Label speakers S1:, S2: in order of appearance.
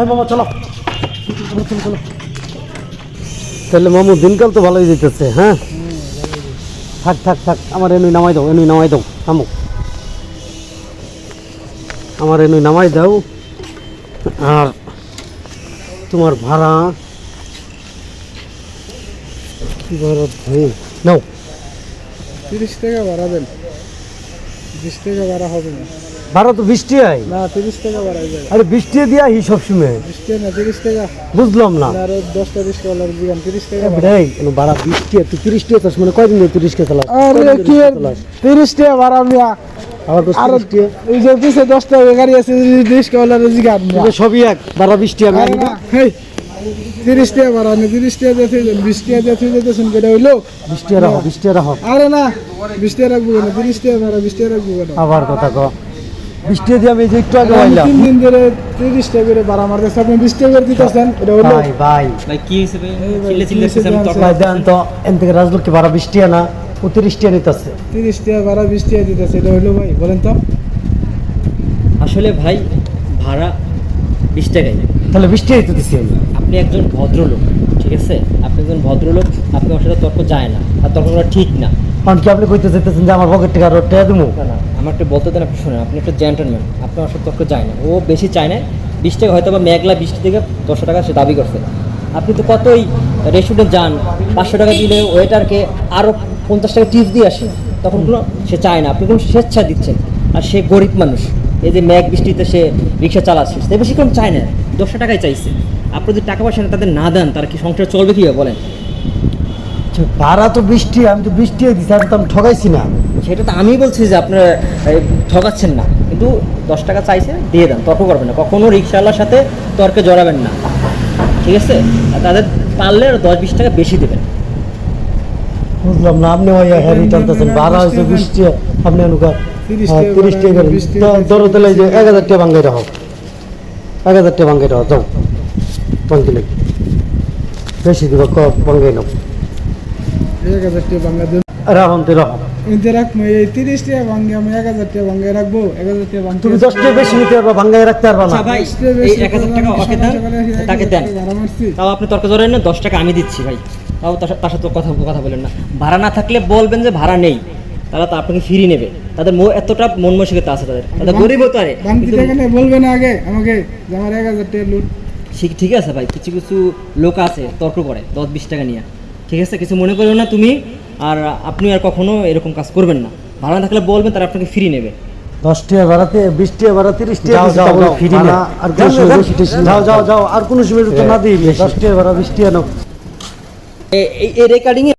S1: হ্যাঁ মামা চলো। চলো। তাহলে মামু দিনকাল তো ভালোই যেতেছে হ্যাঁ? থাক থাক থাক আমার এনুই নামাই দাও এনুই নামাই দাও থামো আমার এনুই নামাই দাও। আর তোমার ভাড়া। কি ভাড়া নাও।
S2: তিরিশ টাকা ভাড়া দেন। বিশ টাকা ভাড়া হবে না।
S1: ভাড়া তো বৃষ্টি হয়
S2: না তিরিশ টাকা ভাড়া
S1: আরে বৃষ্টি দিয়া হি
S2: বিশ টাকা না তিরিশ টাকা
S1: বুঝলাম না
S2: আরও দশটা বিশ টাকা দিলাম তিরিশ টাকা ভাড়া।
S1: এই কোনো ভাড়া বৃষ্টি তুই তিরিশ টাকা চাস মানে কয়দিন ধরে তিরিশ টাকা চালাস
S2: আরে কি? তিরিশ টাকা ভাড়া মিয়া
S1: সবই এক বৃষ্টি আমি
S2: না, হেই, তিরিশ টাকা ভাড়া নেই তিরিশ টাকা দিয়ে থুই দেন বিশ টাকা দিয়ে থুই দিতেছেন কেটে হইল
S1: বৃষ্টি রাখো বৃষ্টি রাখো
S2: আরে না বিশ টাকা রাখব কেন তিরিশ টাকা ভাড়া বিশ টাকা রাখব কেন
S1: আবার কথা কো বৃষ্টি দিয়ে আমি এই যে একটু আগে আইলাম।
S2: তিন দিন ধরে তিরিশ টাকা করে ভাড়া মারতেছে আপনি বিশ টাকা করে দিতেছেন এটা হলো
S1: ভাই ভাই।
S3: ভাই কি
S2: এই ভাই,
S3: চিল্লে চিল্লে? তখন
S1: ভাই দেন তো এন থেকে রাজলক্ষ্মী ভাড়া বৃষ্টি না ও তিরিশ টাকা নিতেছে।
S2: তিরিশ টাকা ভাড়া বিশ টাকা দিতেছে এটা হলো ভাই বলেন তো।
S3: আসলে ভাই ভাড়া বিশ টাকাই।
S1: তাহলে বৃষ্টি তো দিছি আমি
S3: আপনি একজন ভদ্রলোক ঠিক আছে? আপনি একজন ভদ্রলোক আপনি ওর সাথে তর্ক যায় না আর তর্ক করা ঠিক না।
S1: কারণ কি আপনি কইতে চাইতেছেন যে আমার পকেট থেকে আরও টাকা দেবো
S3: না। আমার একটু বলতে দেন আপনি শুনেন, আপনি একটা জেন্টলম্যান আপনি সাথে তর্ক যায় না। ও বেশি চায় না, বিশ টাকা হয়তো বা মেঘলা বৃষ্টি থেকে দশশো টাকা সে দাবি করছে। আপনি তো কতই রেস্টুরেন্টে যান, পাঁচশো টাকা দিলে ওয়েটারকে আরও পঞ্চাশ টাকা টিপস দিয়ে আসে, তখন কোনো সে চায় না। আপনি কোনো স্বেচ্ছা দিচ্ছেন আর সে গরিব মানুষ, এই যে মেঘ বৃষ্টিতে সে রিক্সা চালাচ্ছে, সে বেশি কোনো চায় না দশশো টাকাই চাইছে। আপনি যদি টাকা পয়সা তাদের না দেন, তারা কি সংসার চলবে কীভাবে বলেন?
S1: ভাড়া তো বৃষ্টি, আমি তো বৃষ্টি দিছি, আমি তো আমি ঠকাইছি না।
S3: সেটা তো আমি বলছি যে আপনারা ঠকাচ্ছেন না। কিন্তু দশ টাকা চাইছে দিয়ে দেন তর্ক করবেন না। কখনো রিক্সাওয়ালার সাথে তর্কে জড়াবেন না। ঠিক আছে? আর তাদের পারলে আরও দশ বিশ টাকা বেশি দেবেন।
S1: বুঝলাম না আপনি ওই হ্যারি টানতেছেন ভাড়া হয়েছে বৃষ্টি আপনি অনুকা
S2: তিরিশ
S1: হ্যাঁ,
S2: টাকা
S1: তিরিশ টাকা ধরো তাহলে যে এক হাজার টাকা ভাঙ্গাই রাখো এক হাজার টাকা ভাঙ্গাই রাখো যাও। ভাঙ্গি বেশি দিব ক ভাঙ্গাই নাও।
S2: এক হাজার টাকা ভাঙ্গা দেন।
S1: রাখুন তো রাখো
S2: এতে রাখব এই তিরিশ টাকা ভাঙ্গে আমি এক হাজার টাকা ভাঙ্গে রাখব এক হাজার টাকা ভাঙ্গে
S1: তুমি দশ টাকা বেশি নিতে পারবা ভাঙ্গাই রাখতে পারবা না।
S3: আচ্ছা ভাই এই এক হাজার টাকা ওকে দেন
S2: সকালে সকালে এক
S3: তাকে দেন।
S2: ভাড়া
S3: তাও আপনি তর্ক জড়ান না দশ টাকা আমি দিচ্ছি ভাই। তাও তার সাথে- কথা কথা বলেন না। ভাড়া না থাকলে বলবেন যে ভাড়া নেই। তারা তো আপনাকে ফিরিয়ে নেবে। তাদের মো- এতটা মন মানসিকতা আছে তাদের। তাদের গরিব হতে পারে
S2: ভাঙতি
S3: কিন্তু-
S2: টাকা নেই, বলবে না আগে আমাকে আমার এক হাজার টাকা লুট।
S3: ঠিক ঠিক আছে ভাই কিছু কিছু লোক আছে তর্ক করে দশ বিশ টাকা নিয়ে। ঠিক আছে কিছু মনে করো না তুমি। আর আপনি আর কখনো এরকম কাজ করবেন না। ভাড়া না থাকলে বলবেন তারা আপনাকে ফ্রি নেবে।
S1: দশ টাকা ভাড়াতে বিশ টাকা ভাড়া তিরিশ টাকা
S3: যাও, যাও, যাও,
S1: ফিরি আর। যাও যাও যাও। আর কোনো সুবিধা না দিই দশ টাকা ভাড়া বিশ টাকা নাও।
S3: এ- এই রেকর্ডিংয়ে